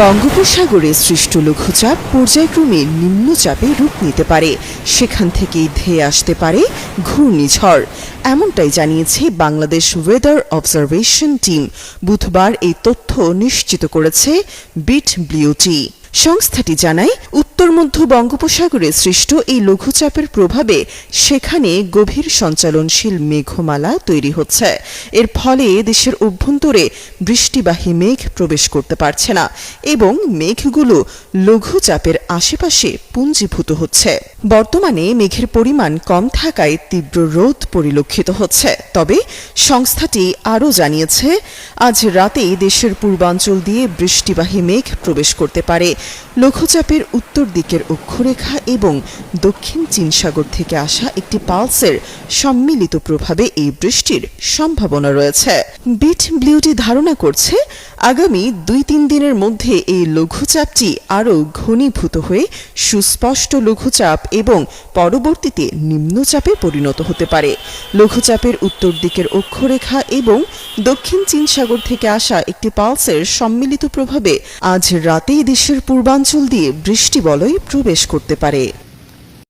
বঙ্গোপসাগরে সৃষ্ট লঘুচাপ পর্যায়ক্রমে নিম্নচাপে রূপ নিতে পারে। সেখান থেকেই ধেয়ে আসতে পারে ঘূর্ণিঝড়। এমনটাই জানিয়েছে বাংলাদেশ ওয়েদার অবজারভেশন টিম বুধবার এই তথ্য নিশ্চিত করেছে বিট ব্লিউটি সংস্থাটি জানায়, উত্তর মধ্য বঙ্গোপসাগরে সৃষ্ট এই লঘুচাপের প্রভাবে সেখানে গভীর সঞ্চালনশীল মেঘমালা তৈরি হচ্ছে। এর ফলে দেশের অভ্যন্তরে বৃষ্টিবাহী মেঘ প্রবেশ করতে পারছে না এবং মেঘগুলো লঘুচাপের আশেপাশে পুঞ্জীভূত হচ্ছে। বর্তমানে মেঘের পরিমাণ কম থাকায় তীব্র রোদ পরিলক্ষিত হচ্ছে। তবে সংস্থাটি আরও জানিয়েছে, আজ রাতেই দেশের পূর্বাঞ্চল দিয়ে বৃষ্টিবাহী মেঘ প্রবেশ করতে পারে। লঘুচাপের উত্তর দিকের অক্ষরেখা এবং দক্ষিণ চীন সাগর থেকে আসা একটি পালসের সম্মিলিত প্রভাবে এই বৃষ্টির সম্ভাবনা রয়েছে। বিট ব্লিউটি ধারণা করছে, আগামী দুই তিন দিনের মধ্যে এই লঘুচাপটি আরও ঘনীভূত হয়ে সুস্পষ্ট লঘুচাপ এবং পরবর্তীতে নিম্নচাপে পরিণত হতে পারে। লঘুচাপের উত্তর দিকের অক্ষরেখা এবং দক্ষিণ চীন সাগর থেকে আসা একটি পালসের সম্মিলিত প্রভাবে আজ রাতেই দেশের পূর্বাঞ্চল দিয়ে বৃষ্টি বলয় প্রবেশ করতে পারে।